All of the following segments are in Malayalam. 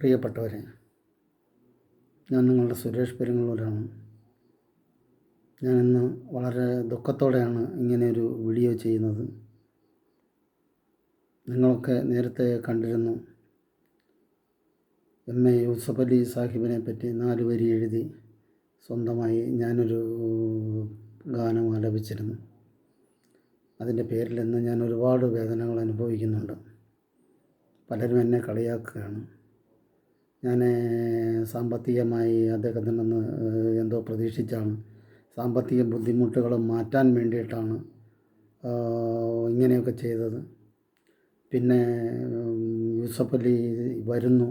പ്രിയപ്പെട്ടവരെ ഞാൻ നിങ്ങളുടെ സുരേഷ് പെരുങ്ങളൂരാണ് ഞാൻ ഇന്ന് വളരെ ദുഃഖത്തോടെയാണ് ഇങ്ങനെയൊരു വീഡിയോ ചെയ്യുന്നത്. നിങ്ങളൊക്കെ നേരത്തെ കണ്ടിരുന്നു എം എ യൂസഫ് അലി സാഹിബിനെ പറ്റി നാല് വരി എഴുതി സ്വന്തമായി ഞാനൊരു ഗാനം ആലപിച്ചിരുന്നു. അതിന്റെ പേരിൽ ഇന്ന് ഞാൻ ഒരുപാട് വേദനകൾ അനുഭവിക്കുന്നുണ്ട്. പലരും എന്നെ കളിയാക്കുകയാണ്. ഞാൻ സാമ്പത്തികമായി അദ്ദേഹത്തിൽ നിന്ന് എന്തോ പ്രതീക്ഷിച്ചാണ്. സാമ്പത്തിക ബുദ്ധിമുട്ടുകൾ മാറ്റാൻ വേണ്ടിയിട്ടാണ് ഇങ്ങനെയൊക്കെ ചെയ്തത്. പിന്നെ യൂസഫ് അലി വരുന്നു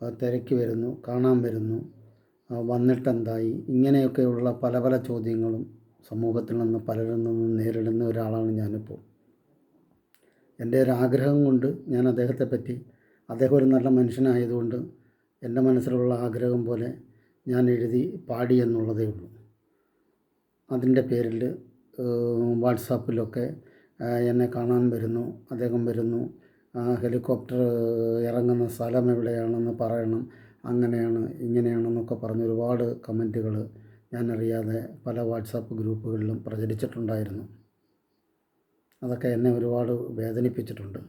തിരക്കി വരുന്നു കാണാൻ വരുന്നു വന്നിട്ടെന്തായി? ഇങ്ങനെയൊക്കെയുള്ള പല പല ചോദ്യങ്ങളും സമൂഹത്തിൽ നിന്ന് പലരിൽ നിന്നും നേരിടുന്ന ഒരാളാണ് ഞാനിപ്പോൾ. എന്റെ ഒരു ആഗ്രഹം കൊണ്ട് ഞാൻ അദ്ദേഹത്തെ പറ്റി അദ്ദേഹം ഒരു നല്ല മനുഷ്യനായതുകൊണ്ട് എന്റെ മനസ്സിലുള്ള ആഗ്രഹം പോലെ ഞാൻ എഴുതി പാടി എന്നുള്ളതേ ഉള്ളൂ. അതിന്റെ പേരിൽ വാട്സാപ്പിലൊക്കെ എന്നെ കാണാൻ വരുന്നു അദ്ദേഹം വരുന്നു ഹെലികോപ്റ്റർ ഇറങ്ങുന്ന സ്ഥലം എവിടെയാണെന്ന് പറയണം അങ്ങനെയാണ് ഇങ്ങനെയാണെന്നൊക്കെ പറഞ്ഞ് ഒരുപാട് കമന്റുകൾ ഞാനറിയാതെ പല വാട്സാപ്പ് ഗ്രൂപ്പുകളിലും പ്രചരിച്ചിട്ടുണ്ടായിരുന്നു. അതൊക്കെ എന്നെ ഒരുപാട് വേദനിപ്പിച്ചിട്ടുണ്ട്.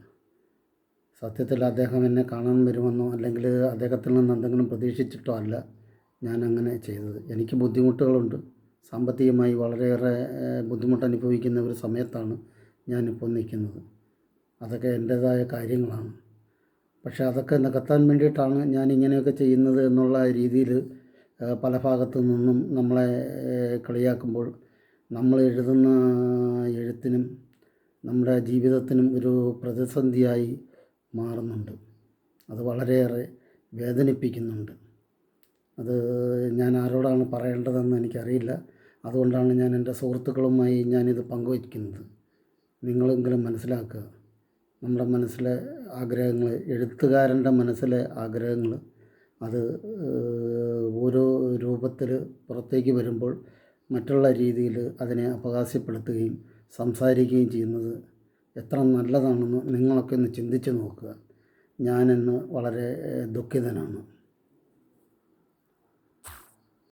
സത്യത്തിൽ അദ്ദേഹം എന്നെ കാണാൻ വരുമെന്നോ അല്ലെങ്കിൽ അദ്ദേഹത്തിൽ നിന്ന് എന്തെങ്കിലും പ്രതീക്ഷിച്ചിട്ടോ അല്ല ഞാൻ അങ്ങനെ ചെയ്തത്. എനിക്ക് ബുദ്ധിമുട്ടുകളുണ്ട്. സാമ്പത്തികമായി വളരെയേറെ ബുദ്ധിമുട്ട് അനുഭവിക്കുന്ന ഒരു സമയത്താണ് ഞാനിപ്പോൾ നിൽക്കുന്നത്. അതൊക്കെ എന്റേതായ കാര്യങ്ങളാണ്. പക്ഷേ അതൊക്കെ നികത്താൻ വേണ്ടിയിട്ടാണ് ഞാൻ ഇങ്ങനെയൊക്കെ ചെയ്യുന്നത് എന്നുള്ള രീതിയിൽ പല ഭാഗത്തു നിന്നും നമ്മളെ കളിയാക്കുമ്പോൾ നമ്മൾ എഴുതുന്ന എഴുത്തിനും നമ്മുടെ ജീവിതത്തിനും ഒരു പ്രതിസന്ധിയായി മാറുന്നുണ്ട്. അത് വളരെയേറെ വേദനിപ്പിക്കുന്നുണ്ട്. അത് ഞാൻ ആരോടാണ് പറയേണ്ടതെന്ന് എനിക്കറിയില്ല. അതുകൊണ്ടാണ് ഞാൻ എന്റെ സുഹൃത്തുക്കളുമായി ഞാനിത് പങ്കുവയ്ക്കുന്നത്. നിങ്ങളെങ്കിലും മനസ്സിലാക്കുക. നമ്മുടെ മനസ്സിലെ ആഗ്രഹങ്ങൾ എഴുത്തുകാരന്റെ മനസ്സിലെ ആഗ്രഹങ്ങൾ അത് ഓരോ രൂപത്തിൽ പുറത്തേക്ക് വരുമ്പോൾ മറ്റുള്ള രീതിയിൽ അതിനെ അപഹാസ്യപ്പെടുത്തുകയും സംസാരിക്കുകയും ചെയ്യുന്നത് എത്ര നല്ലതാണെന്ന് നിങ്ങളൊക്കെ ഒന്ന് ചിന്തിച്ച് നോക്കുക. ഞാനിന്ന് വളരെ ദുഃഖിതനാണ്.